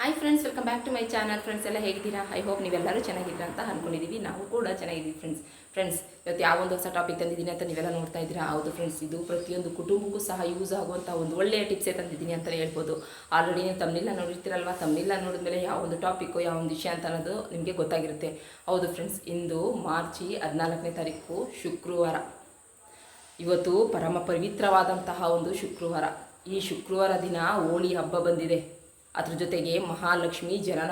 Hi friends welcome back to my channel friends ಎಲ್ಲ ಹೇಗಿದ್ದೀರಾ? I hope ನೀವೆಲ್ಲರೂ ಚೆನ್ನಾಗಿದ್ದೀರಾ ಅಂತ ಅಂದ್ಕೊಂಡಿದ್ದೀವಿ ನಾವು ಕೂಡ ಚೆನ್ನಾಗಿದ್ದೀವಿ ಫ್ರೆಂಡ್ಸ್ ಫ್ರೆಂಡ್ಸ್ ಇವತ್ತು ಯಾವೊಂದು ಹೊಸ ಟಾಪಿಕ್ ತಂದಿದ್ದೀನಿ ಅಂತ ನೀವೆಲ್ಲ ನೋಡ್ತಾ ಇದ್ದೀರಾ? ಹೌದು ಫ್ರೆಂಡ್ಸ್ ಇದು ಪ್ರತಿಯೊಂದು ಕುಟುಂಬಕ್ಕೂ ಸಹ ಯೂಸ್ ಆಗುವಂಥ ಒಂದು ಒಳ್ಳೆಯ ಟಿಪ್ಸೇ ತಂದಿದ್ದೀನಿ ಅಂತಲೇ ಹೇಳ್ಬೋದು. ಆಲ್ರೆಡಿ ನೀವು ತಮ್ಮನಿಲ್ಲ ನೋಡಿರ್ತೀರಲ್ವ? ತಮ್ಮನಿಲ್ಲ ನೋಡಿದ್ಮೇಲೆ ಯಾವ ಒಂದು ಟಾಪಿಕ್ಕು ಯಾವ ಒಂದು ವಿಷಯ ಅಂತ ಅನ್ನೋದು ನಿಮಗೆ ಗೊತ್ತಾಗಿರುತ್ತೆ. ಹೌದು ಫ್ರೆಂಡ್ಸ್ ಇಂದು ಮಾರ್ಚಿ ಹದಿನಾಲ್ಕನೇ ತಾರೀಕು ಶುಕ್ರವಾರ. ಇವತ್ತು ಪರಮ ಪವಿತ್ರವಾದಂತಹ ಒಂದು ಶುಕ್ರವಾರ. ಈ ಶುಕ್ರವಾರ ದಿನ ಹೋಳಿ ಹಬ್ಬ ಬಂದಿದೆ. ಅದ್ರ ಜೊತೆಗೆ ಮಹಾಲಕ್ಷ್ಮಿ ಜನನ,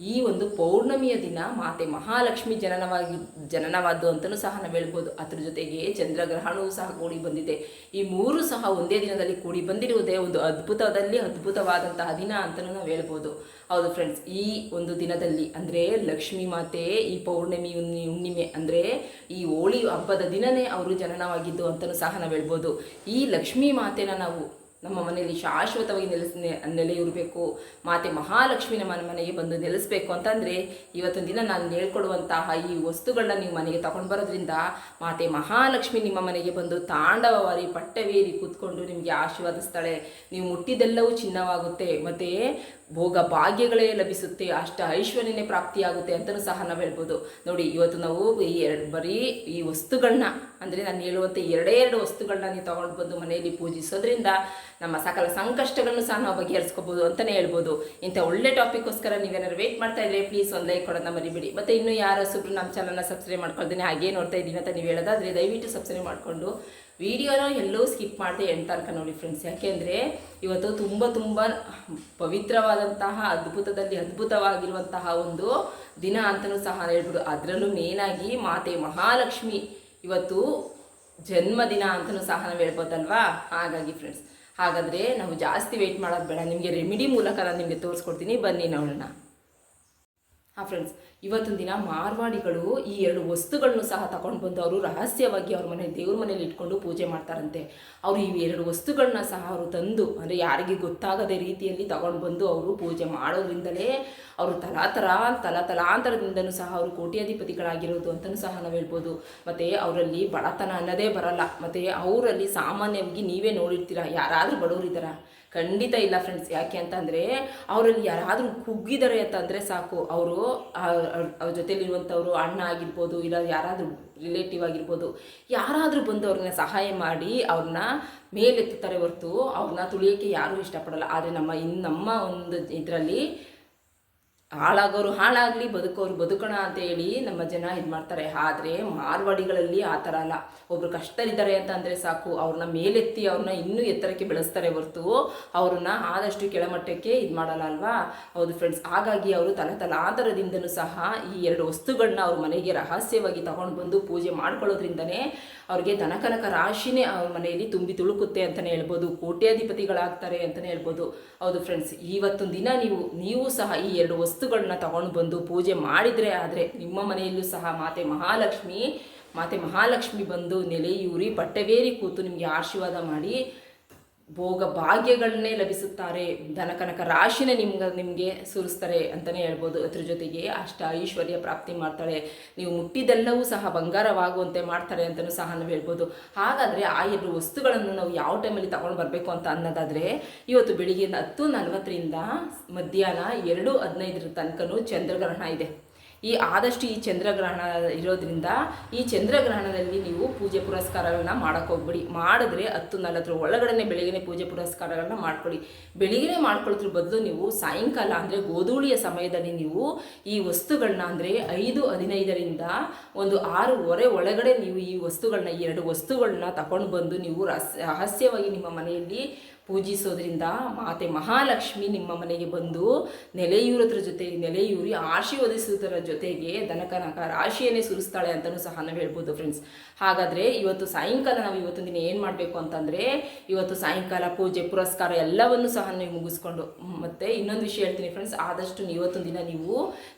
ಈ ಒಂದು ಪೌರ್ಣಮಿಯ ದಿನ ಮಾತೆ ಮಹಾಲಕ್ಷ್ಮಿ ಜನನವಾಗಿ, ಜನನವಾದ್ದು ಅಂತಲೂ ಸಹ ನಾವು ಹೇಳ್ಬೋದು. ಅದ್ರ ಜೊತೆಗೆ ಚಂದ್ರಗ್ರಹಣವೂ ಸಹ ಕೂಡಿ ಬಂದಿದೆ. ಈ ಮೂರು ಸಹ ಒಂದೇ ದಿನದಲ್ಲಿ ಕೂಡಿ ಬಂದಿರುವುದೇ ಒಂದು ಅದ್ಭುತದಲ್ಲಿ ಅದ್ಭುತವಾದಂತಹ ದಿನ ಅಂತಲೂ ನಾವು ಹೇಳ್ಬೋದು. ಹೌದು ಫ್ರೆಂಡ್ಸ್ ಈ ಒಂದು ದಿನದಲ್ಲಿ ಅಂದರೆ ಲಕ್ಷ್ಮಿ ಮಾತೆ, ಈ ಪೌರ್ಣಮಿ ಹುಣ್ಣಿ- ಹುಣ್ಣಿಮೆ ಅಂದರೆ ಈ ಹೋಳಿ ಹಬ್ಬದ ದಿನನೇ ಅವರು ಜನನವಾಗಿದ್ದು ಅಂತಲೂ ಸಹ ನಾವು ಹೇಳ್ಬೋದು. ಈ ಲಕ್ಷ್ಮೀ ಮಾತೆನ ನಾವು ನಮ್ಮ ಮನೆಯಲ್ಲಿ ಶಾಶ್ವತವಾಗಿ ನೆಲೆಸ್, ನೆಲೆಯೂರಬೇಕು, ಮಾತೆ ಮಹಾಲಕ್ಷ್ಮಿ ನಮ್ಮ ಮನೆಗೆ ಬಂದು ನೆಲೆಸಬೇಕು ಅಂತಂದರೆ ಇವತ್ತಿನ ದಿನ ನಾನು ಹೇಳ್ಕೊಡುವಂತಹ ಈ ವಸ್ತುಗಳನ್ನ ನೀವು ಮನೆಗೆ ತಗೊಂಡು ಬರೋದ್ರಿಂದ ಮಾತೆ ಮಹಾಲಕ್ಷ್ಮಿ ನಿಮ್ಮ ಮನೆಗೆ ಬಂದು ತಾಂಡವವಾರಿ, ಪಟ್ಟವೇರಿ ಕೂತ್ಕೊಂಡು ನಿಮಗೆ ಆಶೀರ್ವಾದಿಸ್ತಾಳೆ ನೀವು ಮುಟ್ಟಿದೆಲ್ಲವೂ ಚಿನ್ನವಾಗುತ್ತೆ. ಮತ್ತು ಭೋಗ ಭಾಗ್ಯಗಳೇ ಲಭಿಸುತ್ತೆ, ಅಷ್ಟ ಐಶ್ವರ್ಯನೇ ಪ್ರಾಪ್ತಿಯಾಗುತ್ತೆ ಅಂತಲೂ ಸಹ ನಾವು ಹೇಳ್ಬೋದು. ನೋಡಿ, ಇವತ್ತು ನಾವು ಈ ಎರಡು ಬರೀ ಈ ವಸ್ತುಗಳನ್ನ ಅಂದರೆ ನಾನು ಹೇಳುವಂಥ ಎರಡೇ ಎರಡು ವಸ್ತುಗಳನ್ನ ನೀವು ತಗೊಂಡು ಬಂದು ಮನೆಯಲ್ಲಿ ಪೂಜಿಸೋದ್ರಿಂದ ನಮ್ಮ ಸಕಲ ಸಂಕಷ್ಟಗಳನ್ನು ಸಹ ನಾವು ಬಗೆಹರಿಸ್ಕೋಬೋದು ಅಂತಲೇ ಹೇಳ್ಬೋದು. ಇಂಥ ಒಳ್ಳೆ ಟಾಪಿಕ್ಗೋಸ್ಕರ ನೀವೇನಾದ್ರು ವೇಟ್ ಮಾಡ್ತಾ ಇದ್ರೆ ಪ್ಲೀಸ್ ಒಂದು ಲೈಕ್ ಕೊಡೋದನ್ನ ಮರಿಬಿಡಿ. ಮತ್ತು ಇನ್ನೂ ಯಾರು ಸುಬ್ರು ನಮ್ಮ ಚಾನಲ್ನ ಸಬ್ಸ್ಕ್ರೈಬ್ ಮಾಡ್ಕೊಳ್ತೀನಿ ಹಾಗೇ ನೋಡ್ತಾ ಇದ್ದೀನಿ ಅಂತ ನೀವು ಹೇಳೋದಾದರೆ ದಯವಿಟ್ಟು ಸಬ್ಸ್ಕ್ರೈಬ್ ಮಾಡಿಕೊಂಡು ವಿಡಿಯೋನ ಎಲ್ಲೂ ಸ್ಕಿಪ್ ಮಾಡಿದೆ ಎಂಡ್ ತನಕ ನೋಡಿ ಫ್ರೆಂಡ್ಸ್ ಯಾಕೆಂದರೆ ಇವತ್ತು ತುಂಬ ತುಂಬ ಪವಿತ್ರವಾದಂತಹ, ಅದ್ಭುತದಲ್ಲಿ ಅದ್ಭುತವಾಗಿರುವಂತಹ ಒಂದು ದಿನ ಅಂತಲೂ ಸಹ ಹೇಳ್ಬೋದು. ಅದರಲ್ಲೂ ಮೇನಾಗಿ ಮಾತೆ ಮಹಾಲಕ್ಷ್ಮಿ ಇವತ್ತು ಜನ್ಮದಿನ ಅಂತಲೂ ಸಹ ನಾವು ಹೇಳ್ಬೋದಲ್ವಾ? ಹಾಗಾಗಿ ಫ್ರೆಂಡ್ಸ್ ಹಾಗಾದರೆ ನಾವು ಜಾಸ್ತಿ ವೆಯ್ಟ್ ಮಾಡೋದು ಬೇಡ. ನಿಮಗೆ ರೆಮಿಡಿ ಮೂಲಕ ನಾನು ನಿಮಗೆ ತೋರಿಸ್ಕೊಡ್ತೀನಿ. ಬನ್ನಿ ನೋಡೋಣ. ಹಾಂ ಫ್ರೆಂಡ್ಸ್ ಇವತ್ತಿನ ದಿನ ಮಾರ್ವಾಡಿಗಳು ಈ ಎರಡು ವಸ್ತುಗಳನ್ನು ಸಹ ತಗೊಂಡು ಬಂದು ಅವರು ರಹಸ್ಯವಾಗಿ ಅವ್ರ ಮನೆ ದೇವ್ರ ಮನೇಲಿ ಇಟ್ಕೊಂಡು ಪೂಜೆ ಮಾಡ್ತಾರಂತೆ. ಅವರು ಈ ಎರಡು ವಸ್ತುಗಳನ್ನ ಸಹ ಅವರು ತಂದು, ಅಂದರೆ ಯಾರಿಗೆ ಗೊತ್ತಾಗದ ರೀತಿಯಲ್ಲಿ ತಗೊಂಡು ಬಂದು ಅವರು ಪೂಜೆ ಮಾಡೋದ್ರಿಂದಲೇ ಅವರು ತಲಾತರ ತಲ ತಲಾಂತರದಿಂದನೂ ಸಹ ಅವರು ಕೋಟ್ಯಾಧಿಪತಿಗಳಾಗಿರೋದು ಅಂತಲೂ ಸಹ ನಾವು ಹೇಳ್ಬೋದು. ಮತ್ತು ಅವರಲ್ಲಿ ಬಡತನ ಅನ್ನೋದೇ ಬರಲ್ಲ. ಮತ್ತು ಅವರಲ್ಲಿ ಸಾಮಾನ್ಯವಾಗಿ ನೀವೇ ನೋಡಿರ್ತೀರ, ಯಾರಾದರೂ ಬಡವರಿದ್ದಾರಾ? ಖಂಡಿತ ಇಲ್ಲ ಫ್ರೆಂಡ್ಸ್ ಯಾಕೆ ಅಂತಂದರೆ ಅವರಲ್ಲಿ ಯಾರಾದರೂ ಕುಗ್ಗಿದ್ದಾರೆ ಅಂತಂದರೆ ಸಾಕು. ಅವರು ಅವ್ರ ಜೊತೆಲಿರುವಂಥವ್ರು, ಅಣ್ಣ ಆಗಿರ್ಬೋದು, ಇಲ್ಲ ಯಾರಾದರೂ ರಿಲೇಟಿವ್ ಆಗಿರ್ಬೋದು, ಯಾರಾದರೂ ಬಂದು ಅವ್ರನ್ನ ಸಹಾಯ ಮಾಡಿ ಅವ್ರನ್ನ ಮೇಲೆತ್ತುತ್ತಾರೆ ಹೊರತು ಅವ್ರನ್ನ ತುಳಿಯೋಕ್ಕೆ ಯಾರೂ ಇಷ್ಟಪಡಲ್ಲ. ಆದರೆ ನಮ್ಮ ಇನ್ನು ನಮ್ಮ ಒಂದು ಇದರಲ್ಲಿ ಹಾಳಾಗೋರು ಹಾಳಾಗಲಿ, ಬದುಕೋರು ಬದುಕೋಣ ಅಂತ ಹೇಳಿ ನಮ್ಮ ಜನ ಇದು ಮಾಡ್ತಾರೆ. ಆದರೆ ಮಾರ್ವಾಡಿಗಳಲ್ಲಿ ಆ ಥರ ಅಲ್ಲ. ಒಬ್ರು ಕಷ್ಟದಲ್ಲಿದ್ದಾರೆ ಅಂತ ಅಂದರೆ ಸಾಕು. ಅವ್ರನ್ನ ಮೇಲೆತ್ತಿ ಅವ್ರನ್ನ ಇನ್ನೂ ಎತ್ತರಕ್ಕೆ ಬೆಳೆಸ್ತಾರೆ ಹೊರತು ಅವ್ರನ್ನ ಆದಷ್ಟು ಕೆಳಮಟ್ಟಕ್ಕೆ ಇದು ಮಾಡಲ್ಲ ಅಲ್ವಾ? ಹೌದು ಫ್ರೆಂಡ್ಸ್ ಹಾಗಾಗಿ ಅವರು ತಲೆ ತಲಾಂತರದಿಂದನೂ ಸಹ ಈ ಎರಡು ವಸ್ತುಗಳನ್ನ ಅವ್ರ ಮನೆಗೆ ರಹಸ್ಯವಾಗಿ ತಗೊಂಡು ಬಂದು ಪೂಜೆ ಮಾಡ್ಕೊಳ್ಳೋದ್ರಿಂದನೇ ಅವ್ರಿಗೆ ದನಕನಕ ರಾಶಿನೇ ಅವ್ರ ಮನೆಯಲ್ಲಿ ತುಂಬಿ ತುಳುಕುತ್ತೆ ಅಂತಲೇ ಹೇಳ್ಬೋದು, ಕೋಟ್ಯಾಧಿಪತಿಗಳಾಗ್ತಾರೆ ಅಂತಲೇ ಹೇಳ್ಬೋದು. ಹೌದು ಫ್ರೆಂಡ್ಸ್ ಇವತ್ತೊಂದು ದಿನ ನೀವು ನೀವು ಸಹ ಈ ಎರಡು ವಸ್ತುಗಳನ್ನ ತಗೊಂಡು ಬಂದು ಪೂಜೆ ಮಾಡಿದರೆ ಆದರೆ ನಿಮ್ಮ ಮನೆಯಲ್ಲೂ ಸಹ ಮಾತೆ ಮಹಾಲಕ್ಷ್ಮಿ ಮಾತೆ ಮಹಾಲಕ್ಷ್ಮಿ ಬಂದು ನೆಲೆಯೂರಿ ಪಟ್ಟವೇರಿ ಕೂತು ನಿಮಗೆ ಆಶೀರ್ವಾದ ಮಾಡಿ ಭೋಗ ಭಾಗ್ಯಗಳನ್ನೇ ಲಭಿಸುತ್ತಾರೆ, ಧನಕನಕ ರಾಶಿನೇ ನಿಮ್ಗೆ, ನಿಮಗೆ ಸುರಿಸ್ತಾರೆ ಅಂತಲೇ ಹೇಳ್ಬೋದು. ಅದ್ರ ಜೊತೆಗೆ ಅಷ್ಟ ಐಶ್ವರ್ಯ ಪ್ರಾಪ್ತಿ ಮಾಡ್ತಾಳೆ. ನೀವು ಮುಟ್ಟಿದೆಲ್ಲವೂ ಸಹ ಬಂಗಾರವಾಗುವಂತೆ ಮಾಡ್ತಾರೆ ಅಂತಲೂ ಸಹ ನಾವು ಹೇಳ್ಬೋದು. ಹಾಗಾದರೆ ಆ ಎರಡು ವಸ್ತುಗಳನ್ನು ನಾವು ಯಾವ ಟೈಮಲ್ಲಿ ತಗೊಂಡು ಬರಬೇಕು ಅಂತ ಅನ್ನೋದಾದರೆ, ಇವತ್ತು ಬೆಳಿಗ್ಗೆ ಹತ್ತು ನಲವತ್ತರಿಂದ ಮಧ್ಯಾಹ್ನ ಎರಡು ಹದಿನೈದರ ತನಕನೂ ಚಂದ್ರಗ್ರಹಣ ಇದೆ. ಈ ಆದಷ್ಟು ಈ ಚಂದ್ರಗ್ರಹಣ ಇರೋದ್ರಿಂದ ಈ ಚಂದ್ರಗ್ರಹಣದಲ್ಲಿ ನೀವು ಪೂಜೆ ಪುರಸ್ಕಾರಗಳನ್ನ ಮಾಡೋಕ್ಕೆ ಹೋಗ್ಬಿಡಿ. ಮಾಡಿದ್ರೆ ಹತ್ತು ನಲವತ್ತರ ಒಳಗಡೆ ಬೆಳಿಗ್ಗೆ ಪೂಜೆ ಪುರಸ್ಕಾರಗಳನ್ನ ಮಾಡ್ಕೊಡಿ ಬೆಳಿಗ್ಗೆ ಮಾಡ್ಕೊಳ್ಳೋದ್ರ ಬದಲು ನೀವು ಸಾಯಂಕಾಲ ಅಂದರೆ ಗೋಧೂಳಿಯ ಸಮಯದಲ್ಲಿ ನೀವು ಈ ವಸ್ತುಗಳನ್ನ ಅಂದರೆ ಐದು ಹದಿನೈದರಿಂದ ಒಂದು ಆರೂವರೆ ಒಳಗಡೆ ನೀವು ಈ ವಸ್ತುಗಳನ್ನ ಎರಡು ವಸ್ತುಗಳನ್ನ ತಗೊಂಡು ಬಂದು ನೀವು ರಹಸ್ಯ, ರಹಸ್ಯವಾಗಿ ನಿಮ್ಮ ಮನೆಯಲ್ಲಿ ಪೂಜಿಸೋದ್ರಿಂದ ಮಾತೆ ಮಹಾಲಕ್ಷ್ಮಿ ನಿಮ್ಮ ಮನೆಗೆ ಬಂದು ನೆಲೆಯೂರೋದ್ರ ಜೊತೆ, ನೆಲೆಯೂರಿ ಆಶೀರ್ವದಿಸುವುದರ ಜೊತೆಗೆ ದನಕನಕ ರಾಶಿಯನ್ನೇ ಸುರಿಸ್ತಾಳೆ ಅಂತಲೂ ಸಹ ನಾವು ಹೇಳ್ಬೋದು ಫ್ರೆಂಡ್ಸ್ ಹಾಗಾದರೆ ಇವತ್ತು ಸಾಯಂಕಾಲ ನಾವು ಇವತ್ತಿನ ದಿನ ಏನು ಮಾಡಬೇಕು ಅಂತಂದರೆ, ಇವತ್ತು ಸಾಯಂಕಾಲ ಪೂಜೆ, ಪುರಸ್ಕಾರ ಎಲ್ಲವನ್ನು ಸಹ ನೀವು ಮುಗಿಸ್ಕೊಂಡು, ಮತ್ತು ಇನ್ನೊಂದು ವಿಷಯ ಹೇಳ್ತೀನಿ ಫ್ರೆಂಡ್ಸ್ ಆದಷ್ಟು ಇವತ್ತೊಂದು ದಿನ ನೀವು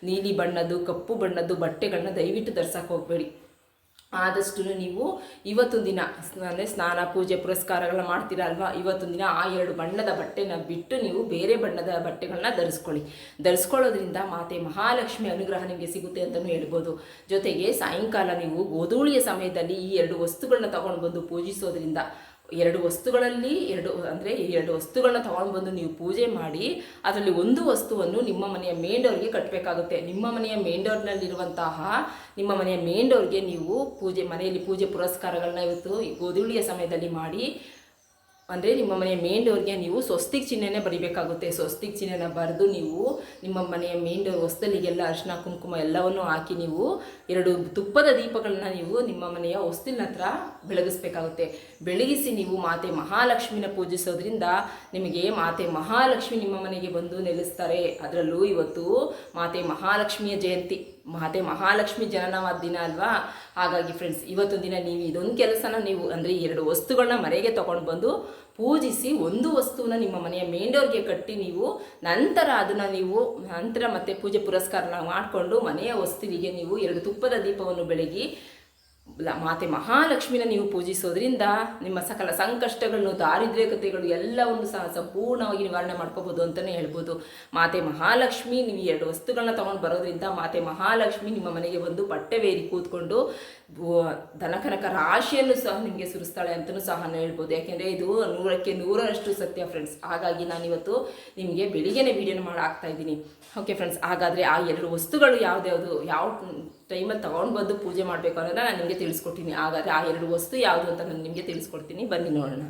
ನೀಲಿ ಬಣ್ಣದ್ದು, ಕಪ್ಪು ಬಣ್ಣದ್ದು, ಬಟ್ಟೆಗಳನ್ನ ದಯವಿಟ್ಟು ಧರ್ಸಕ್ಕೆ ಹೋಗಬೇಡಿ. ಆದಷ್ಟು ನೀವು ಇವತ್ತೊಂದು ದಿನ, ಅಂದರೆ ಸ್ನಾನ, ಪೂಜೆ, ಪುರಸ್ಕಾರಗಳನ್ನ ಮಾಡ್ತೀರಾ ಅಲ್ವಾ? ಇವತ್ತೊಂದು ದಿನ ಆ ಎರಡು ಬಣ್ಣದ ಬಟ್ಟೆನ ಬಿಟ್ಟು ನೀವು ಬೇರೆ ಬಣ್ಣದ ಬಟ್ಟೆಗಳನ್ನ ಧರಿಸ್ಕೊಳ್ಳಿ. ಧರಿಸ್ಕೊಳ್ಳೋದ್ರಿಂದ ಮಾತೆ ಮಹಾಲಕ್ಷ್ಮಿ ಅನುಗ್ರಹ ನಿಮಗೆ ಸಿಗುತ್ತೆ ಅಂತಲೂ ಹೇಳ್ಬೋದು. ಜೊತೆಗೆ ಸಾಯಂಕಾಲ ನೀವು ಗೋಧೂಳಿಯ ಸಮಯದಲ್ಲಿ ಈ ಎರಡು ವಸ್ತುಗಳನ್ನ ತಗೊಂಡು ಬಂದು ಪೂಜಿಸೋದ್ರಿಂದ ಎರಡು ವಸ್ತುಗಳಲ್ಲಿ ಎರಡು, ಅಂದರೆ ಎರಡು ವಸ್ತುಗಳನ್ನ ತಗೊಂಡು ಬಂದು ನೀವು ಪೂಜೆ ಮಾಡಿ, ಅದರಲ್ಲಿ ಒಂದು ವಸ್ತುವನ್ನು ನಿಮ್ಮ ಮನೆಯ ಮೇಂಡೋರಿಗೆ ಡೋರ್ಗೆ ಕಟ್ಟಬೇಕಾಗುತ್ತೆ ನಿಮ್ಮ ಮನೆಯ ಮೇಂಡೋರ್ನಲ್ಲಿರುವಂತಹ ನಿಮ್ಮ ಮನೆಯ ಮೇಂಡೋರಿಗೆ ಡೋರ್ಗೆ ನೀವು ಪೂಜೆ, ಮನೆಯಲ್ಲಿ ಪೂಜೆ ಪುರಸ್ಕಾರಗಳನ್ನ ಇವತ್ತು ಈ ಗೋಧುಳಿಯ ಸಮಯದಲ್ಲಿ ಮಾಡಿ ಅಂದರೆ ನಿಮ್ಮ ಮನೆಯ ಮೇನ್ ನೀವು ಸ್ವಸ್ತಿಗೆ ಚಿಹ್ನೆನೇ ಬರಿಬೇಕಾಗುತ್ತೆ. ಸ್ವಸ್ತಿಗೆ ಚಿಹ್ನೆನ ಬರೆದು ನೀವು ನಿಮ್ಮ ಮನೆಯ ಮೇನ್ ಡೋರ್ ಹೊಸ್ತಲಿಗೆಲ್ಲ ಅರಿಶಿನ, ಕುಂಕುಮ ಎಲ್ಲವನ್ನು ಹಾಕಿ ನೀವು ಎರಡು ತುಪ್ಪದ ದೀಪಗಳನ್ನ ನೀವು ನಿಮ್ಮ ಮನೆಯ ಹೊಸ್ತಿಲಿನ ಹತ್ರ ಬೆಳಗಿಸ್ಬೇಕಾಗುತ್ತೆ. ಬೆಳಗಿಸಿ ನೀವು ಮಾತೆ ಮಹಾಲಕ್ಷ್ಮಿನ ಪೂಜಿಸೋದ್ರಿಂದ ನಿಮಗೆ ಮಾತೆ ಮಹಾಲಕ್ಷ್ಮಿ ನಿಮ್ಮ ಮನೆಗೆ ಬಂದು ನೆಲೆಸ್ತಾರೆ. ಅದರಲ್ಲೂ ಇವತ್ತು ಮಾತೆ ಮಹಾಲಕ್ಷ್ಮಿಯ ಜಯಂತಿ. ಮಾತೆ ಮಹಾಲಕ್ಷ್ಮಿ ಜನನವಾದ ದಿನ ಅಲ್ವಾ? ಹಾಗಾಗಿ ಫ್ರೆಂಡ್ಸ್ ಇವತ್ತು ದಿನ ನೀವು ಇದೊಂದು ಕೆಲಸನ ನೀವು ಅಂದರೆ ಎರಡು ವಸ್ತುಗಳನ್ನ ಮನೆಗೆ ತಗೊಂಡು ಬಂದು ಪೂಜಿಸಿ ಒಂದು ವಸ್ತುವನ್ನ ನಿಮ್ಮ ಮನೆಯ ಮೇಂಡೋರಿಗೆ ಡೋರ್ಗೆ ಕಟ್ಟಿ ನೀವು ನಂತರ ಅದನ್ನು ನೀವು ನಂತರ ಮತ್ತೆ ಪೂಜೆ ಪುರಸ್ಕಾರನ ಮಾಡಿಕೊಂಡು ಮನೆಯ ವಸ್ತುವಿಗೆ ನೀವು ಎರಡು ತುಪ್ಪದ ದೀಪವನ್ನು ಬೆಳಗಿ ಮಾತೆ ಮಹಾಲಕ್ಷ್ಮಿನ ನೀವು ಪೂಜಿಸೋದ್ರಿಂದ ನಿಮ್ಮ ಸಕಲ ಸಂಕಷ್ಟಗಳನ್ನು ದಾರಿದ್ರ್ಯಕತೆಗಳು ಎಲ್ಲವನ್ನು ಸಹ ಸಂಪೂರ್ಣವಾಗಿ ನಿವಾರಣೆ ಮಾಡ್ಕೋಬೋದು ಅಂತಲೇ ಹೇಳ್ಬೋದು. ಮಾತೆ ಮಹಾಲಕ್ಷ್ಮಿ, ನೀವು ಎರಡು ವಸ್ತುಗಳನ್ನ ತಗೊಂಡು ಬರೋದ್ರಿಂದ ಮಾತೆ ಮಹಾಲಕ್ಷ್ಮಿ ನಿಮ್ಮ ಮನೆಗೆ ಬಂದು ಬಟ್ಟೆವೇರಿ ಕೂತ್ಕೊಂಡು ದನಕನಕ ರಾಶಿಯನ್ನು ಸಹ ನಿಮಗೆ ಸುರಿಸ್ತಾಳೆ ಅಂತಲೂ ಸಹ ಹೇಳ್ಬೋದು. ಯಾಕೆಂದರೆ ಇದು ನೂರಕ್ಕೆ ನೂರರಷ್ಟು ಸತ್ಯ ಫ್ರೆಂಡ್ಸ್ ಹಾಗಾಗಿ ನಾನಿವತ್ತು ನಿಮಗೆ ಬೆಳಿಗ್ಗೆನೇ ವಿಡಿಯೋನ ಮಾಡಾಕ್ತಾ ಇದ್ದೀನಿ. ಓಕೆ ಫ್ರೆಂಡ್ಸ್ ಹಾಗಾದರೆ ಆ ಎರಡು ವಸ್ತುಗಳು ಯಾವುದ್ಯಾವುದು? ಯಾವ ಟೈಮಲ್ಲಿ ತೊಗೊಂಡು ಬಂದು ಪೂಜೆ ಮಾಡಬೇಕು ಅನ್ನೋದನ್ನ ನಾನು ನಿಮಗೆ ತಿಳಿಸ್ಕೊಡ್ತೀನಿ. ಹಾಗಾದರೆ ಆ ಎರಡು ವಸ್ತು ಯಾವುದು ಅಂತ ನಾನು ನಿಮಗೆ ತಿಳಿಸ್ಕೊಡ್ತೀನಿ. ಬನ್ನಿ ನೋಡೋಣ.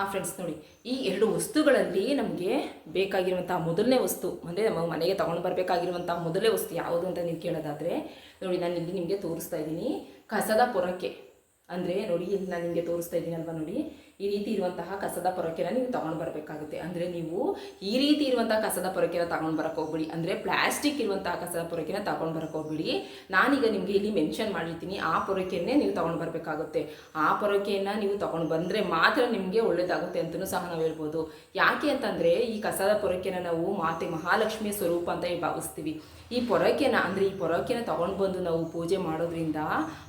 ಆ ಫ್ರೆಂಡ್ಸ್ ನೋಡಿ, ಈ ಎರಡು ವಸ್ತುಗಳಲ್ಲಿ ನಮಗೆ ಬೇಕಾಗಿರುವಂಥ ಮೊದಲನೇ ವಸ್ತು, ಅಂದರೆ ನಮ್ಮ ಮನೆಗೆ ತೊಗೊಂಡು ಬರಬೇಕಾಗಿರುವಂಥ ಮೊದಲನೇ ವಸ್ತು ಯಾವುದು ಅಂತ ನೀವು ಕೇಳೋದಾದರೆ, ನೋಡಿ ನಾನು ಇಲ್ಲಿ ನಿಮಗೆ ತೋರಿಸ್ತಾ ಇದ್ದೀನಿ. ಕಸದ ಪೊರಕೆ, ಅಂದರೆ ನೋಡಿ ಇಲ್ಲಿ ನಾನು ನಿಮಗೆ ತೋರಿಸ್ತಾ ಇದ್ದೀನಿ ಅಲ್ವಾ ನೋಡಿ. ಈ ರೀತಿ ಇರುವಂತಹ ಕಸದ ಪೊರಕೆನ ನೀವು ತಗೊಂಡು ಬರಬೇಕಾಗುತ್ತೆ. ಅಂದರೆ ನೀವು ಈ ರೀತಿ ಇರುವಂತಹ ಕಸದ ಪೊರಕೆನ ತಗೊಂಡು ಬರಕ್ಕೆ ಹೋಗ್ಬಿಡಿ. ಅಂದರೆ ಪ್ಲಾಸ್ಟಿಕ್ ಇರುವಂತಹ ಕಸದ ಪೊರಕೆನ ತಗೊಂಡು ಬರಕ್ಕೆ ಹೋಗ್ಬಿಡಿ. ನಾನೀಗ ನಿಮಗೆ ಇಲ್ಲಿ ಮೆನ್ಷನ್ ಮಾಡಿರ್ತೀನಿ, ಆ ಪೊರಕೆಯನ್ನೇ ನೀವು ತಗೊಂಡು ಬರಬೇಕಾಗುತ್ತೆ. ಆ ಪೊರಕೆಯನ್ನು ನೀವು ತಗೊಂಡು ಬಂದರೆ ಮಾತ್ರ ನಿಮಗೆ ಒಳ್ಳೇದಾಗುತ್ತೆ ಅಂತಲೂ ಸಹ ನಾವು ಹೇಳ್ಬೋದು. ಯಾಕೆ ಅಂತಂದರೆ ಈ ಕಸದ ಪೊರಕೆನ ನಾವು ಮಾತೆ ಮಹಾಲಕ್ಷ್ಮಿಯ ಸ್ವರೂಪ ಅಂತ ಭಾವಿಸ್ತೀವಿ. ಈ ಪೊರಕೆನ, ಅಂದರೆ ಈ ಪೊರಕೆನ ತಗೊಂಡು ಬಂದು ನಾವು ಪೂಜೆ ಮಾಡೋದ್ರಿಂದ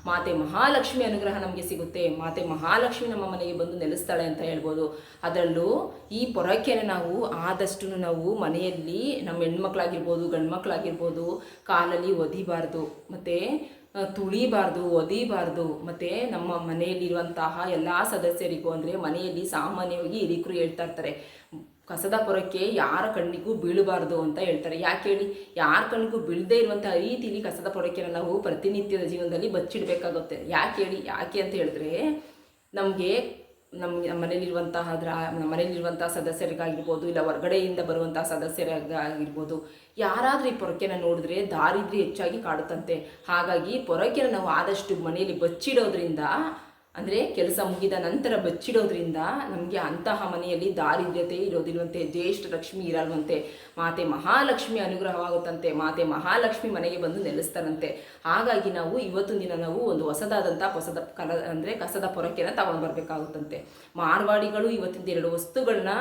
ಮಾತೆ ಮಹಾಲಕ್ಷ್ಮಿ ಅನುಗ್ರಹ ನಮಗೆ ಸಿಗುತ್ತೆ. ಮಾತೆ ಮಹಾಲಕ್ಷ್ಮಿ ನಮ್ಮ ಮನೆಗೆ ಬಂದು ನೆಲೆಸ್ತಾಳೆ ಅಂತ ಹೇಳ್ಬೋದು. ಅದರಲ್ಲೂ ಈ ಪೊರಕೆನ ನಾವು ಆದಷ್ಟು ನಾವು ಮನೆಯಲ್ಲಿ ನಮ್ಮ ಹೆಣ್ಮಕ್ಳಾಗಿರ್ಬೋದು, ಗಂಡ್ಮಕ್ಳಾಗಿರ್ಬೋದು ಕಾಲಲ್ಲಿ ಒದಿಬಾರ್ದು. ಮತ್ತು ತುಳಿಬಾರ್ದು, ಒದಿಬಾರ್ದು. ಮತ್ತು ನಮ್ಮ ಮನೆಯಲ್ಲಿರುವಂತಹ ಎಲ್ಲ ಸದಸ್ಯರಿಗೂ ಅಂದರೆ ಮನೆಯಲ್ಲಿ ಸಾಮಾನ್ಯವಾಗಿ ಹಿರಿಕರು ಹೇಳ್ತಾ ಇರ್ತಾರೆ. ಕಸದ ಪೊರಕ್ಕೆ ಯಾರ ಕಣ್ಣಿಗೂ ಬೀಳಬಾರ್ದು ಅಂತ ಹೇಳ್ತಾರೆ. ಯಾಕೆ ಹೇಳಿ? ಯಾರ ಕಣ್ಣಿಗೂ ಬೀಳದೇ ಇರುವಂಥ ರೀತಿಲಿ ಕಸದ ಪೊರಕೆನ ನಾವು ಪ್ರತಿನಿತ್ಯದ ಜೀವನದಲ್ಲಿ ಬಚ್ಚಿಡಬೇಕಾಗುತ್ತೆ. ಯಾಕೆ ಹೇಳಿ? ಯಾಕೆ ಅಂತ ಹೇಳಿದ್ರೆ, ನಮಗೆ ನಮ್ಮ ನಮ್ಮ ಮನೇಲಿರುವಂತಹ ಅದ್ರ ನಮ್ಮ ಮನೇಲಿರುವಂತಹ ಸದಸ್ಯರಿಗಾಗಿರ್ಬೋದು ಇಲ್ಲ ಹೊರಗಡೆಯಿಂದ ಬರುವಂತಹ ಸದಸ್ಯರಿಗಾಗಿರ್ಬೋದು ಯಾರಾದರೂ ಈ ಪೊರಕೆನ ನೋಡಿದ್ರೆ ದಾರಿದ್ರ್ಯ ಹೆಚ್ಚಾಗಿ ಕಾಡುತ್ತಂತೆ. ಹಾಗಾಗಿ ಪೊರಕೆನ ನಾವು ಆದಷ್ಟು ಮನೆಯಲ್ಲಿ ಬಚ್ಚಿಡೋದ್ರಿಂದ ಅಂದರೆ ಕೆಲಸ ಮುಗಿದ ನಂತರ ಬಚ್ಚಿಡೋದ್ರಿಂದ ನಮಗೆ ಅಂತಹ ಮನೆಯಲ್ಲಿ ದಾರಿದ್ರ್ಯತೆ ಇರೋದಿಲ್ವಂತೆ, ಜ್ಯೇಷ್ಠ ಲಕ್ಷ್ಮಿ ಇರಲ್ವಂತೆ, ಮಾತೆ ಮಹಾಲಕ್ಷ್ಮಿ ಅನುಗ್ರಹವಾಗುತ್ತಂತೆ, ಮಾತೆ ಮಹಾಲಕ್ಷ್ಮಿ ಮನೆಗೆ ಬಂದು ನೆಲೆಸ್ತಾರಂತೆ. ಹಾಗಾಗಿ ನಾವು ಇವತ್ತು ದಿನ ನಾವು ಒಂದು ಹೊಸದಾದಂಥ ಹೊಸದ ಕಲ ಅಂದರೆ ಕಸದ ಪೊರಕೆನ ತಗೊಂಡು ಬರಬೇಕಾಗುತ್ತಂತೆ. ಮಾರ್ವಾಡಿಗಳು ಇವತ್ತಿನ ಎರಡು ವಸ್ತುಗಳನ್ನ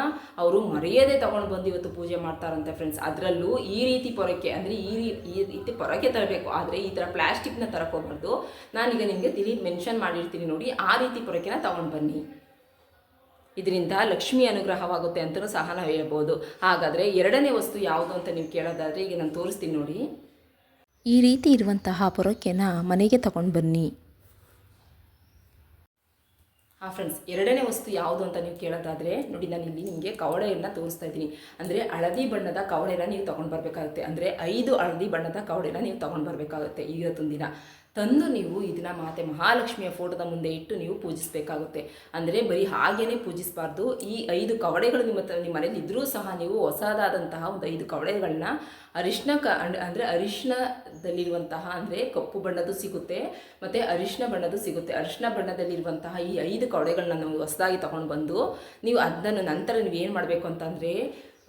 ಅವರು ಮರೆಯದೇ ತಗೊಂಡು ಬಂದು ಇವತ್ತು ಪೂಜೆ ಮಾಡ್ತಾರಂತೆ ಫ್ರೆಂಡ್ಸ್ ಅದರಲ್ಲೂ ಈ ರೀತಿ ಪೊರಕೆ ಅಂದರೆ ಈ ಈ ರೀತಿ ಪೊರಕೆ ತರಬೇಕು. ಆದರೆ ಈ ಥರ ಪ್ಲಾಸ್ಟಿಕ್ನ ತರಕೋಬಾರ್ದು ನಾನೀಗ ನಿಮಗೆ ತಿಳಿ ಮೆನ್ಷನ್ ಮಾಡಿರ್ತೀನಿ ನೋಡಿ. ಆ ರೀತಿ ಪೊರಕೆನ ತಗೊಂಡು ಬನ್ನಿ. ಇದರಿಂದ ಲಕ್ಷ್ಮಿ ಅನುಗ್ರಹವಾಗುತ್ತೆ ಅಂತಲೂ ಸಹ ನಾವು ಹೇಳ್ಬೋದು. ಹಾಗಾದರೆ ಎರಡನೇ ವಸ್ತು ಯಾವುದು ಅಂತ ನೀವು ಕೇಳೋದಾದರೆ ಈಗ ನಾನು ತೋರಿಸ್ತೀನಿ ನೋಡಿ. ಈ ರೀತಿ ಇರುವಂತಹ ಪೊರಕೆನ ಮನೆಗೆ ತಗೊಂಡು ಬನ್ನಿ. ಹಾಂ ಫ್ರೆಂಡ್ಸ್ ಎರಡನೇ ವಸ್ತು ಯಾವುದು ಅಂತ ನೀವು ಕೇಳೋದಾದರೆ ನೋಡಿ, ನಾನು ಇಲ್ಲಿ ನಿಮಗೆ ಕವಡೆಯನ್ನು ತೋರಿಸ್ತಾ ಇದ್ದೀನಿ. ಅಂದರೆ ಹಳದಿ ಬಣ್ಣದ ಕವಡೆನ ನೀವು ತೊಗೊಂಡು ಬರಬೇಕಾಗುತ್ತೆ. ಅಂದರೆ ಐದು ಹಳದಿ ಬಣ್ಣದ ಕವಡೆನ ನೀವು ತೊಗೊಂಡು ಬರಬೇಕಾಗುತ್ತೆ ಇವತ್ತೊಂದು ದಿನ. ತಂದು ನೀವು ಇದನ್ನ ಮಾತೆ ಮಹಾಲಕ್ಷ್ಮಿಯ ಫೋಟೋದ ಮುಂದೆ ಇಟ್ಟು ನೀವು ಪೂಜಿಸಬೇಕಾಗುತ್ತೆ. ಅಂದರೆ ಬರೀ ಹಾಗೇನೆ ಪೂಜಿಸಬಾರ್ದು. ಈ ಐದು ಕವಡೆಗಳು ನಿಮ್ಮ ನಿಮ್ಮ ಮನೇಲಿ ಇದ್ದರೂ ಸಹ ನೀವು ಹೊಸದಾದಂತಹ ಒಂದು ಐದು ಕವಡೆಗಳನ್ನ ಅರಿಶಿನ ಕ ಅಂದರೆ ಅರಿಶಿನದಲ್ಲಿರುವಂತಹ ಅಂದರೆ ಕಪ್ಪು ಬಣ್ಣದ್ದು ಸಿಗುತ್ತೆ, ಮತ್ತು ಅರಿಶಿನ ಬಣ್ಣದ್ದು ಸಿಗುತ್ತೆ. ಅರಿಶಿನ ಬಣ್ಣದಲ್ಲಿರುವಂತಹ ಈ ಐದು ಕವಡೆಗಳನ್ನ ನಾವು ಹೊಸದಾಗಿ ತಗೊಂಡು ಬಂದು ನೀವು ಅದನ್ನು ನಂತರ ನೀವು ಏನು ಮಾಡಬೇಕು ಅಂತಂದರೆ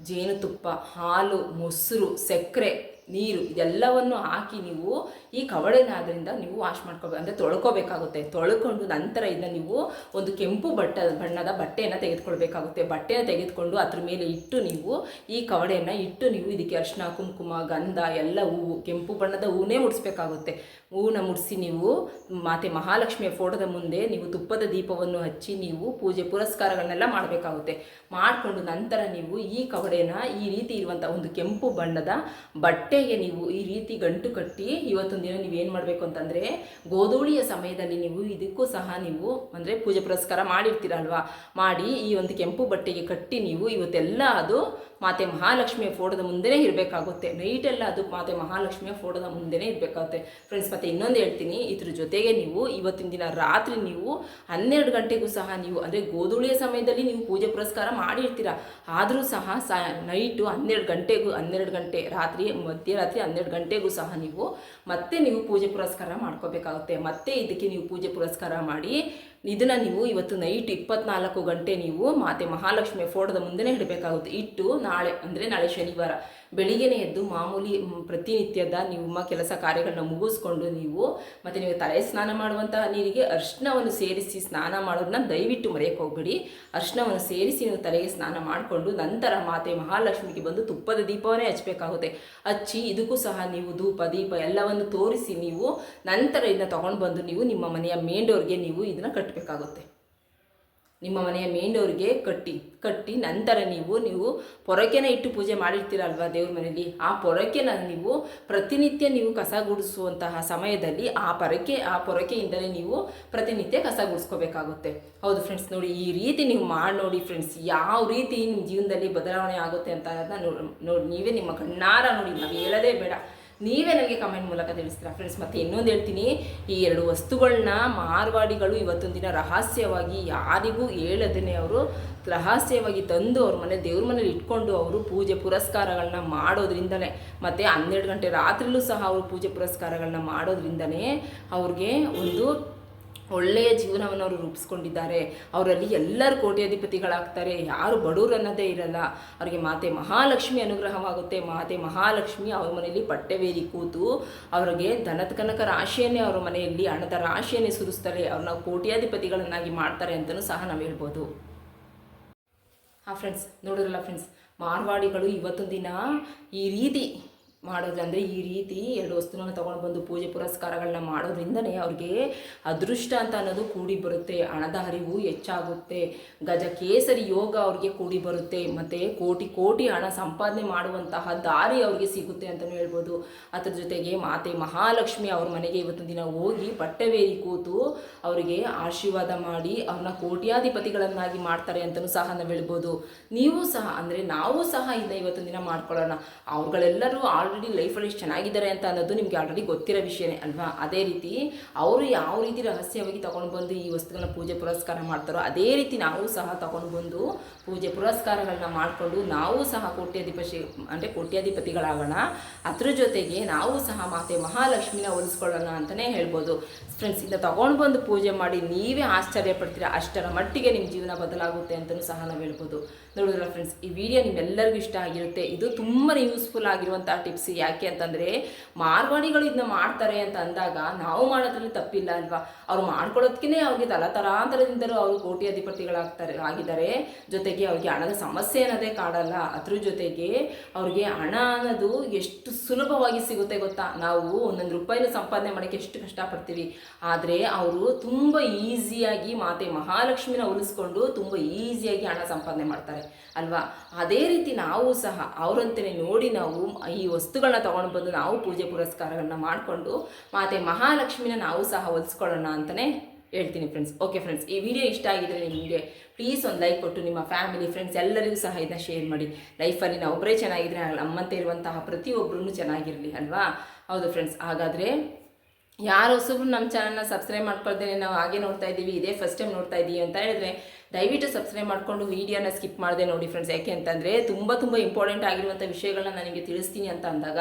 ಜೇನುತುಪ್ಪ, ಹಾಲು, ಮೊಸರು, ಸಕ್ಕರೆ ನೀರು ಇದೆಲ್ಲವನ್ನು ಹಾಕಿ ನೀವು ಈ ಕವಡೆನ ಅದರಿಂದ ನೀವು ವಾಶ್ ಮಾಡ್ಕೋಬೇಕು ಅಂದರೆ ತೊಳ್ಕೊಬೇಕಾಗುತ್ತೆ. ತೊಳ್ಕೊಂಡು ನಂತರ ಇದನ್ನ ನೀವು ಒಂದು ಕೆಂಪು ಬಟ್ಟ, ಬಣ್ಣದ ಬಟ್ಟೆಯನ್ನು ತೆಗೆದುಕೊಳ್ಬೇಕಾಗುತ್ತೆ. ಬಟ್ಟೆನ ತೆಗೆದುಕೊಂಡು ಅದ್ರ ಮೇಲೆ ಇಟ್ಟು ನೀವು ಈ ಕವಡೆಯನ್ನು ಇಟ್ಟು ನೀವು ಇದಕ್ಕೆ ಅರಿಶಿನ, ಕುಂಕುಮ, ಗಂಧ, ಎಲ್ಲ ಹೂವು, ಕೆಂಪು ಬಣ್ಣದ ಹೂವನ್ನೇ ಮುಡಿಸ್ಬೇಕಾಗುತ್ತೆ ಹೂವನ್ನ ಮುಡಿಸಿ ನೀವು ಮಾತೆ ಮಹಾಲಕ್ಷ್ಮಿಯ ಫೋಟೋದ ಮುಂದೆ ನೀವು ತುಪ್ಪದ ದೀಪವನ್ನು ಹಚ್ಚಿ ನೀವು ಪೂಜೆ ಪುರಸ್ಕಾರಗಳನ್ನೆಲ್ಲ ಮಾಡಬೇಕಾಗುತ್ತೆ. ಮಾಡಿಕೊಂಡು ನಂತರ ನೀವು ಈ ಕವಡೆನ ಈ ರೀತಿ ಇರುವಂಥ ಒಂದು ಕೆಂಪು ಬಣ್ಣದ ಬಟ್ಟೆಗೆ ನೀವು ಈ ರೀತಿ ಗಂಟು ಕಟ್ಟಿ ಇವತ್ತೊಂದು ದಿನ ಏನು ಮಾಡಬೇಕು ಅಂತಂದರೆ ಗೋಧೂಳಿಯ ಸಮಯದಲ್ಲಿ ನೀವು ಇದಕ್ಕೂ ಸಹ ನೀವು ಅಂದರೆ ಪೂಜೆ ಪುರಸ್ಕಾರ ಮಾಡಿರ್ತೀರಲ್ವಾ? ಮಾಡಿ ಈ ಒಂದು ಕೆಂಪು ಬಟ್ಟೆಗೆ ಕಟ್ಟಿ ನೀವು ಇವತ್ತೆಲ್ಲ ಅದು ಮಾತೆ ಮಹಾಲಕ್ಷ್ಮಿಯ ಫೋಟೋದ ಮುಂದೆನೇ ಇರಬೇಕಾಗುತ್ತೆ. ನೈಟೆಲ್ಲ ಅದು ಮಾತೆ ಮಹಾಲಕ್ಷ್ಮಿಯ ಫೋಟೋದ ಮುಂದೆನೇ ಇರಬೇಕಾಗುತ್ತೆ. ಫ್ರೆಂಡ್ಸ್ ಮತ್ತೆ ಇನ್ನೊಂದು ಹೇಳ್ತೀನಿ. ಇದ್ರ ಜೊತೆಗೆ ನೀವು ಇವತ್ತಿನ ದಿನ ರಾತ್ರಿ ನೀವು ಹನ್ನೆರಡು ಗಂಟೆಗೂ ಸಹ ನೀವು, ಅಂದರೆ ಗೋಧೂಳಿಯ ಸಮಯದಲ್ಲಿ ನೀವು ಪೂಜೆ ಪುರಸ್ಕಾರ ಮಾಡಿರ್ತೀರ? ಆದರೂ ಸಹ ಸ ನೈಟು ಹನ್ನೆರಡು ಗಂಟೆಗೂ, ಹನ್ನೆರಡು ಗಂಟೆ ರಾತ್ರಿ, ಮಧ್ಯರಾತ್ರಿ ಹನ್ನೆರಡು ಗಂಟೆಗೂ ಸಹ ನೀವು ಮತ್ತೆ ನೀವು ಪೂಜೆ ಪುರಸ್ಕಾರ ಮಾಡ್ಕೋಬೇಕಾಗುತ್ತೆ. ಮತ್ತೆ ಇದಕ್ಕೆ ನೀವು ಪೂಜೆ ಪುರಸ್ಕಾರ ಮಾಡಿ ಇದನ್ನು ನೀವು ಇವತ್ತು ನೈಟ್ ಇಪ್ಪತ್ನಾಲ್ಕು ಗಂಟೆ ನೀವು ಮಾತೆ ಮಹಾಲಕ್ಷ್ಮಿ ಫೋಟೋದ ಮುಂದೆನೇ ಇಡಬೇಕಾಗುತ್ತೆ. ಇಟ್ಟು ನಾಳೆ, ಅಂದರೆ ನಾಳೆ ಶನಿವಾರ. ಬೆಳಿಗ್ಗೆನೇ ಎದ್ದು ಮಾಮೂಲಿ ಪ್ರತಿನಿತ್ಯದ ನಿಮ್ಮ ಕೆಲಸ ಕಾರ್ಯಗಳನ್ನ ಮುಗಿಸ್ಕೊಂಡು ನೀವು ಮತ್ತು ನೀವು ತಲೆ ಸ್ನಾನ ಮಾಡುವಂತಹ ನೀರಿಗೆ ಅರ್ಶಿನವನ್ನು ಸೇರಿಸಿ ಸ್ನಾನ ಮಾಡೋದನ್ನ ದಯವಿಟ್ಟು ಮರೆಯಕ್ಕೆ ಹೋಗ್ಬೇಡಿ. ಅರ್ಶಿನವನ್ನು ಸೇರಿಸಿ ನೀವು ತಲೆಗೆ ಸ್ನಾನ ಮಾಡಿಕೊಂಡು ನಂತರ ಮಾತೆ ಮಹಾಲಕ್ಷ್ಮಿಗೆ ಬಂದು ತುಪ್ಪದ ದೀಪವನ್ನೇ ಹಚ್ಚಬೇಕಾಗುತ್ತೆ ಹಚ್ಚಿ ಇದಕ್ಕೂ ಸಹ ನೀವು ಧೂಪ, ದೀಪ ಎಲ್ಲವನ್ನು ತೋರಿಸಿ ನೀವು ನಂತರ ಇದನ್ನ ತಗೊಂಡು ಬಂದು ನೀವು ನಿಮ್ಮ ಮನೆಯ ಮೇನ್ ಡೋರ್ಗೆ ನೀವು ಇದನ್ನು ಕಟ್ಟಬೇಕಾಗುತ್ತೆ. ನಿಮ್ಮ ಮನೆಯ ಮೇಂಡವ್ರಿಗೆ ಕಟ್ಟಿ ಕಟ್ಟಿ ನಂತರ ನೀವು ನೀವು ಪೊರಕೆನ ಇಟ್ಟು ಪೂಜೆ ಮಾಡಿರ್ತೀರಲ್ವಾ ದೇವ್ರ ಮನೆಯಲ್ಲಿ? ಆ ಪೊರಕೆನ ನೀವು ಪ್ರತಿನಿತ್ಯ ನೀವು ಕಸ ಗುಡಿಸುವಂತಹ ಸಮಯದಲ್ಲಿ ಆ ಪೊರಕೆ, ಆ ಪೊರಕೆಯಿಂದಲೇ ನೀವು ಪ್ರತಿನಿತ್ಯ ಕಸ ಗುಡಿಸ್ಕೋಬೇಕಾಗುತ್ತೆ. ಹೌದು ಫ್ರೆಂಡ್ಸ್ ನೋಡಿ ಈ ರೀತಿ ನೀವು ಮಾಡಿ ನೋಡಿ ಫ್ರೆಂಡ್ಸ್ ಯಾವ ರೀತಿ ನಿಮ್ಮ ಜೀವನದಲ್ಲಿ ಬದಲಾವಣೆ ಆಗುತ್ತೆ ಅಂತ ನೋಡಿ ನೋಡಿ, ನೀವೇ ನಿಮ್ಮ ಕಣ್ಣಾರ ನೋಡಿ, ನಾವು ಹೇಳೋದೇ ಬೇಡ. ನೀವೇ ನನಗೆ ಕಮೆಂಟ್ ಮೂಲಕ ತಿಳಿಸ್ತೀರಾ ಫ್ರೆಂಡ್ಸ್ ಮತ್ತೆ ಇನ್ನೊಂದು ಹೇಳ್ತೀನಿ, ಈ ಎರಡು ವಸ್ತುಗಳನ್ನ ಮಾರ್ವಾಡಿಗಳು ಇವತ್ತೊಂದು ದಿನ ರಹಸ್ಯವಾಗಿ ಯಾರಿಗೂ ಹೇಳದೇನೆ ಅವರು ರಹಸ್ಯವಾಗಿ ತಂದು ಅವ್ರ ಮನೆ, ದೇವ್ರ ಮನೇಲಿ ಇಟ್ಕೊಂಡು ಅವರು ಪೂಜೆ ಪುರಸ್ಕಾರಗಳನ್ನ ಮಾಡೋದ್ರಿಂದನೇ, ಮತ್ತು ಹನ್ನೆರಡು ಗಂಟೆ ರಾತ್ರಿಲೂ ಸಹ ಅವರು ಪೂಜೆ ಪುರಸ್ಕಾರಗಳನ್ನ ಮಾಡೋದ್ರಿಂದನೇ ಅವ್ರಿಗೆ ಒಂದು ಒಳ್ಳೆಯ ಜೀವನವನ್ನು ಅವರು ರೂಪಿಸ್ಕೊಂಡಿದ್ದಾರೆ. ಅವರಲ್ಲಿ ಎಲ್ಲರೂ ಕೋಟ್ಯಾಧಿಪತಿಗಳಾಗ್ತಾರೆ. ಯಾರು ಬಡವರು ಅನ್ನೋದೇ ಇರಲ್ಲ. ಅವರಿಗೆ ಮಾತೆ ಮಹಾಲಕ್ಷ್ಮಿ ಅನುಗ್ರಹವಾಗುತ್ತೆ. ಮಾತೆ ಮಹಾಲಕ್ಷ್ಮಿ ಅವ್ರ ಮನೆಯಲ್ಲಿ ಪಟ್ಟೆವೇರಿ ಕೂತು ಅವರಿಗೆ ಧನದ ಕನಕ ರಾಶಿಯನ್ನೇ ಅವರ ಮನೆಯಲ್ಲಿ, ಹಣದ ರಾಶಿಯನ್ನೇ ಸುರಿಸ್ತಾರೆ. ಅವ್ರನ್ನ ಕೋಟ್ಯಾಧಿಪತಿಗಳನ್ನಾಗಿ ಮಾಡ್ತಾರೆ ಅಂತಲೂ ಸಹ ನಾವು ಹೇಳ್ಬೋದು. ಹಾಂ ಫ್ರೆಂಡ್ಸ್ ನೋಡಿದ್ರಲ್ಲ ಫ್ರೆಂಡ್ಸ್ ಮಾರ್ವಾಡಿಗಳು ಇವತ್ತೊಂದು ದಿನ ಈ ರೀತಿ ಮಾಡೋದಂದರೆ ಈ ರೀತಿ ಎರಡು ವಸ್ತುಗಳನ್ನ ತೊಗೊಂಡು ಬಂದು ಪೂಜೆ ಪುರಸ್ಕಾರಗಳನ್ನ ಮಾಡೋದ್ರಿಂದನೇ ಅವ್ರಿಗೆ ಅದೃಷ್ಟ ಅಂತ ಅನ್ನೋದು ಕೂಡಿ ಬರುತ್ತೆ, ಹಣದ ಹರಿವು ಹೆಚ್ಚಾಗುತ್ತೆ, ಗಜಕೇಸರಿ ಯೋಗ ಅವ್ರಿಗೆ ಕೂಡಿ ಬರುತ್ತೆ, ಮತ್ತು ಕೋಟಿ ಕೋಟಿ ಹಣ ಸಂಪಾದನೆ ಮಾಡುವಂತಹ ದಾರಿ ಅವ್ರಿಗೆ ಸಿಗುತ್ತೆ ಅಂತಲೂ ಹೇಳ್ಬೋದು. ಅದ್ರ ಜೊತೆಗೆ ಮಾತೆ ಮಹಾಲಕ್ಷ್ಮಿ ಅವ್ರ ಮನೆಗೆ ಇವತ್ತಿನ ದಿನ ಹೋಗಿ ಬಟ್ಟೆವೇರಿ ಕೂತು ಅವರಿಗೆ ಆಶೀರ್ವಾದ ಮಾಡಿ ಅವ್ರನ್ನ ಕೋಟ್ಯಾಧಿಪತಿಗಳನ್ನಾಗಿ ಮಾಡ್ತಾರೆ ಅಂತಲೂ ಸಹ ನಾವು ಹೇಳ್ಬೋದು. ನೀವು ಸಹ, ಅಂದರೆ ನಾವು ಸಹ ಇದನ್ನ ಇವತ್ತಿನ ದಿನ ಮಾಡ್ಕೊಳ್ಳೋಣ. ಅವ್ರುಗಳೆಲ್ಲರೂ ಆಲ್ರೆಡಿ ಲೈಫಲ್ಲಿ ಎಷ್ಟು ಚೆನ್ನಾಗಿದ್ದಾರೆ ಅಂತ ಅನ್ನೋದು ನಿಮಗೆ ಆಲ್ರೆಡಿ ಗೊತ್ತಿರೋ ವಿಷಯನೇ ಅಲ್ವಾ? ಅದೇ ರೀತಿ ಅವರು ಯಾವ ರೀತಿ ರಹಸ್ಯವಾಗಿ ತಗೊಂಡು ಬಂದು ಈ ವಸ್ತುಗಳನ್ನ ಪೂಜೆ ಪುರಸ್ಕಾರ ಮಾಡ್ತಾರೋ ಅದೇ ರೀತಿ ನಾವು ಸಹ ತಗೊಂಡು ಬಂದು ಪೂಜೆ ಪುರಸ್ಕಾರಗಳನ್ನ ಮಾಡಿಕೊಂಡು ನಾವು ಸಹ ಕೋಟ್ಯಾಧಿಪತಿ ಅಂದರೆ ಕೋಟ್ಯಾಧಿಪತಿಗಳಾಗೋಣ. ಅದ್ರ ಜೊತೆಗೆ ನಾವು ಸಹ ಮಾತೆ ಮಹಾಲಕ್ಷ್ಮಿನ ಒಲಿಸ್ಕೊಳ್ಳೋಣ ಅಂತಲೇ ಹೇಳ್ಬೋದು. ಫ್ರೆಂಡ್ಸ್ ಇದನ್ನ ತಗೊಂಡು ಬಂದು ಪೂಜೆ ಮಾಡಿ ನೀವೇ ಆಶ್ಚರ್ಯ ಪಡ್ತೀರಾ? ಅಷ್ಟರ ಮಟ್ಟಿಗೆ ನಿಮ್ಮ ಜೀವನ ಬದಲಾಗುತ್ತೆ ಅಂತಲೂ ಸಹ ನಾವು ಹೇಳ್ಬೋದು. ನೋಡಿದ್ರಲ್ಲ ಫ್ರೆಂಡ್ಸ್ ಈ ವಿಡಿಯೋ ನಿಮ್ಮೆಲ್ಲರಿಗೂ ಇಷ್ಟ ಆಗಿರುತ್ತೆ. ಇದು ತುಂಬಾ ಯೂಸ್ಫುಲ್ ಆಗಿರುವಂಥ ಟಿಪ್ಸ್ ಯಾಕೆ ಅಂತಂದರೆ ಮಾರ್ವಾಣಿಗಳು ಇದನ್ನ ಮಾಡ್ತಾರೆ ಅಂತ ಅಂದಾಗ ನಾವು ಮಾಡೋದ್ರಲ್ಲಿ ತಪ್ಪಿಲ್ಲ ಅಲ್ವಾ? ಅವ್ರು ಮಾಡ್ಕೊಳ್ಳೋದಕ್ಕೆ ಅವ್ರಿಗೆ ತಲತರಾಂತರದಿಂದಲೂ ಅವರು ಕೋಟ್ಯಾಧಿಪತಿಗಳಾಗ್ತಾರೆ ಆಗಿದ್ದಾರೆ. ಜೊತೆಗೆ ಅವ್ರಿಗೆ ಹಣದ ಸಮಸ್ಯೆ ಅನ್ನೋದೇ ಕಾಡಲ್ಲ. ಅದ್ರ ಜೊತೆಗೆ ಅವ್ರಿಗೆ ಹಣ ಅನ್ನೋದು ಎಷ್ಟು ಸುಲಭವಾಗಿ ಸಿಗುತ್ತೆ ಗೊತ್ತಾ? ನಾವು ಒಂದೊಂದು ರೂಪಾಯಿನ ಸಂಪಾದನೆ ಮಾಡೋಕ್ಕೆ ಎಷ್ಟು ಕಷ್ಟಪಡ್ತೀವಿ. ಆದರೆ ಅವರು ತುಂಬ ಈಸಿಯಾಗಿ ಮಾತೆ ಮಹಾಲಕ್ಷ್ಮಿನ ಉಳಿಸ್ಕೊಂಡು ತುಂಬ ಈಸಿಯಾಗಿ ಹಣ ಸಂಪಾದನೆ ಮಾಡ್ತಾರೆ, ಅಲ್ವಾ? ಅದೇ ರೀತಿ ನಾವು ಸಹ ಅವರಂತೆಯೇ ನೋಡಿ ನಾವು ಈ ವಸ್ತುಗಳನ್ನ ತಗೊಂಡು ಬಂದು ನಾವು ಪೂಜೆ ಪುರಸ್ಕಾರಗಳನ್ನ ಮಾಡಿಕೊಂಡು ಮಾತೆ ಮಹಾಲಕ್ಷ್ಮಿನ ನಾವು ಸಹ ಒಲಿಸ್ಕೊಳ್ಳೋಣ ಅಂತಲೇ ಹೇಳ್ತೀನಿ ಫ್ರೆಂಡ್ಸ್ ಓಕೆ ಫ್ರೆಂಡ್ಸ್ ಈ ವಿಡಿಯೋ ಇಷ್ಟ ಆಗಿದ್ರೆ ನಿಮಗೆ ಪ್ಲೀಸ್ ಒಂದು ಲೈಕ್ ಕೊಟ್ಟು ನಿಮ್ಮ ಫ್ಯಾಮಿಲಿ ಫ್ರೆಂಡ್ಸ್ ಎಲ್ಲರಿಗೂ ಸಹ ಇದನ್ನ ಶೇರ್ ಮಾಡಿ. ಲೈಫಲ್ಲಿ ನಾವು ಒಬ್ಬರೇ ಚೆನ್ನಾಗಿದ್ರೆ ನಮ್ಮಂತೆ ಇರುವಂತಹ ಪ್ರತಿಯೊಬ್ಬರೂ ಚೆನ್ನಾಗಿರಲಿ ಅಲ್ವಾ? ಹೌದು ಫ್ರೆಂಡ್ಸ್ ಹಾಗಾದರೆ ಯಾರು ಹೊಸಬ್ರು ನಮ್ಮ ಚಾನಲ್ನ ಸಬ್ಸ್ಕ್ರೈಬ್ ಮಾಡ್ಕೊಳ್ದೇನೆ, ನಾವು ಹಾಗೆ ನೋಡ್ತಾ ಇದ್ದೀವಿ ಇದೇ ಫಸ್ಟ್ ಟೈಮ್ ನೋಡ್ತಾ ಇದ್ದೀವಿ ಅಂತ ಹೇಳಿದ್ರೆ ದಯವಿಟ್ಟು ಸಬ್ಸ್ಕ್ರೈಬ್ ಮಾಡಿಕೊಂಡು ವೀಡಿಯೋನ ಸ್ಕಿಪ್ ಮಾಡಿದೆ ನೋಡಿ ಫ್ರೆಂಡ್ಸ್ ಯಾಕೆ ಅಂತಂದರೆ ತುಂಬ ತುಂಬ ಇಂಪಾರ್ಟೆಂಟ್ ಆಗಿರುವಂಥ ವಿಷಯಗಳನ್ನ ನನಗೆ ತಿಳಿಸ್ತೀನಿ ಅಂತ ಅಂದಾಗ,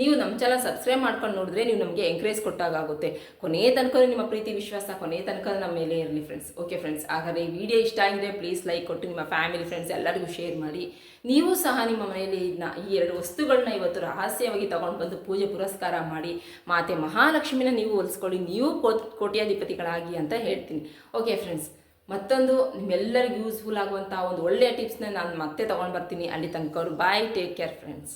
ನೀವು ನಮ್ಮ ಚಾನಲ್ ಸಬ್ಸ್ಕ್ರೈಬ್ ಮಾಡ್ಕೊಂಡು ನೋಡಿದ್ರೆ ನೀವು ನಮಗೆ ಎಂಕರೇಜ್ ಕೊಟ್ಟಾಗುತ್ತೆ ಕೊನೆಯ ತನಕ ನಿಮ್ಮ ಪ್ರೀತಿ, ವಿಶ್ವಾಸ ಕೊನೆಯ ತನಕ ನಮ್ಮ ಮೇಲೆ ಇರಲಿ ಫ್ರೆಂಡ್ಸ್ ಓಕೆ ಫ್ರೆಂಡ್ಸ್ ಹಾಗಾದರೆ ಈ ವಿಡಿಯೋ ಇಷ್ಟ ಆಗಿದೆ ಪ್ಲೀಸ್ ಲೈಕ್ ಕೊಟ್ಟು ನಿಮ್ಮ ಫ್ಯಾಮಿಲಿ ಫ್ರೆಂಡ್ಸ್ ಎಲ್ಲರಿಗೂ ಶೇರ್ ಮಾಡಿ. ನೀವು ಸಹ ನಿಮ್ಮ ಮನೆಯಲ್ಲಿ ಇದನ್ನ ಈ ಎರಡು ವಸ್ತುಗಳನ್ನ ಇವತ್ತು ರಹಸ್ಯವಾಗಿ ತಗೊಂಡು ಬಂದು ಪೂಜೆ, ಪುರಸ್ಕಾರ ಮಾಡಿ, ಮಾತೆ ಮಹಾಲಕ್ಷ್ಮಿನ ನೀವು ಹೋಲಿಸ್ಕೊಳ್ಳಿ, ನೀವು ಕೋಟ್ ಕೋಟ್ಯಾಧಿಪತಿಗಳಾಗಿ ಅಂತ ಹೇಳ್ತೀನಿ. ಓಕೆ ಫ್ರೆಂಡ್ಸ್ ಮತ್ತೊಂದು ನಿಮ್ಮೆಲ್ಲರಿಗೂ ಯೂಸ್ಫುಲ್ ಆಗುವಂಥ ಒಂದು ಒಳ್ಳೆಯ ಟಿಪ್ಸ್ನ ನಾನು ಮತ್ತೆ ತೊಗೊಂಡು ಬರ್ತೀನಿ. ಅಲ್ಲಿ ತನಕ ಬಾಯ್ ಟೇಕ್ ಕೇರ್ ಫ್ರೆಂಡ್ಸ್